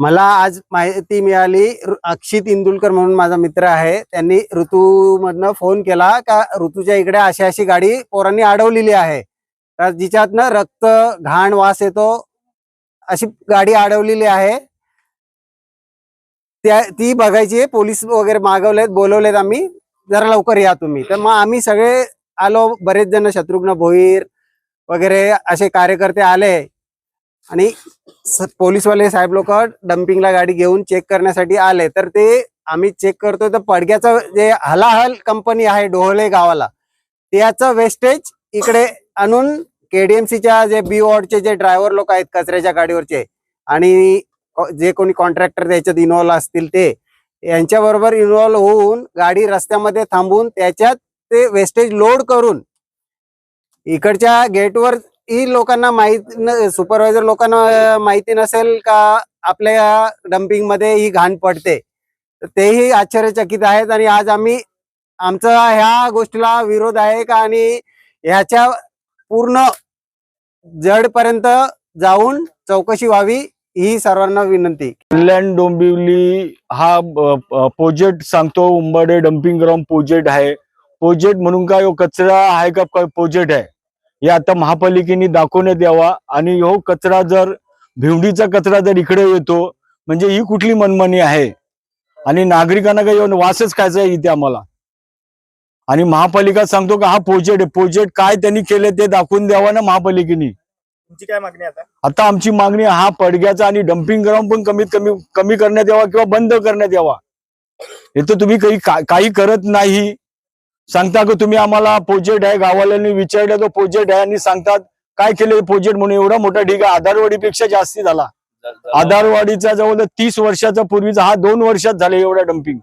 मला आज माहिती मिळाली अक्षित इंदुलकर म्हणून माझा मित्र आहे. त्यांनी ऋतूमधनं फोन केला का ऋतूच्या इकडे अशी अशी गाडी पोरांनी अडवलेली आहे. तर जिच्यातनं रक्त घाण वास येतो अशी गाडी अडवलेली आहे. त्या ती बघायची आहे. पोलीस वगैरे मागवलेत बोलवलेत आम्ही. जरा लवकर या तुम्ही. तर मग आम्ही सगळे आलो. बरेच जण शत्रुघ्न भोईर वगैरे असे कार्यकर्ते आले. आणि पोलीसवाले साहेब लोक डम्पिंगला गाडी घेऊन चेक करण्यासाठी आले. तर ते आम्ही चेक करतो तर पडग्याचं जे हलाहल कंपनी आहे डोहले गावाला त्याचं वेस्टेज इकडे आणून केडीएमसीच्या जे बी वॉर्डचे जे ड्रायव्हर लोक आहेत कचऱ्याच्या गाडीवरचे आणि जे कोणी कॉन्ट्रॅक्टर त्याच्यात इन्व्हॉल्व असतील ते यांच्या बरोबर इन्व्हॉल्व होऊन गाडी रस्त्यामध्ये थांबून त्याच्यात ते वेस्टेज लोड करून इकडच्या गेटवर ही लोकांना माहीत सुपरवायझर लोकांना माहिती नसेल का आपल्या डम्पिंगमध्ये ही घाण पडते? तेही आश्चर्यचकित आहेत आणि आज आम्ही आमचा ह्या गोष्टीला विरोध आहे का आणि ह्याच्या पूर्ण जडपर्यंत जाऊन चौकशी व्हावी ही सर्वांना विनंती. कल्याण डोंबिवली हा प्रोजेक्ट सांगतो उंबाडे डम्पिंग ग्राउंड प्रोजेक्ट आहे. प्रोजेक्ट म्हणून काय कचरा आहे का प्रोजेक्ट आहे? हे आता महापालिकेने दाखवण्यात यावा आणि ह्यो कचरा जर भिवडीचा कचरा जर इकडे येतो म्हणजे ही कुठली मनमानी आहे? आणि नागरिकांना काही येऊन वासच खायचा आहे इथे आम्हाला? आणि महापालिका सांगतो का हा प्रोजेक्ट आहे. प्रोजेक्ट काय त्यांनी केले ते दाखवून द्यावा ना महापालिकेने. तुमची काय मागणी आहे आता? आता आमची मागणी हा पडग्याचा आणि डम्पिंग ग्राउंड पण कमीत कमी कमी करण्यात यावा किंवा बंद करण्यात यावा. हे तर तुम्ही काही काही करत नाही. सांगता की तुम्ही आम्हाला प्रोजेक्ट आहे गावाल्यांनी विचारलं तो प्रोजेक्ट आहे? आणि सांगतात काय केले प्रोजेक्ट म्हणून? एवढा मोठा ढिगा आधारवाडीपेक्षा जास्ती झाला. आधारवाडीचा जवळ तीस वर्षाचा पूर्वीचा हा दोन वर्षात झाले एवढा डम्पिंग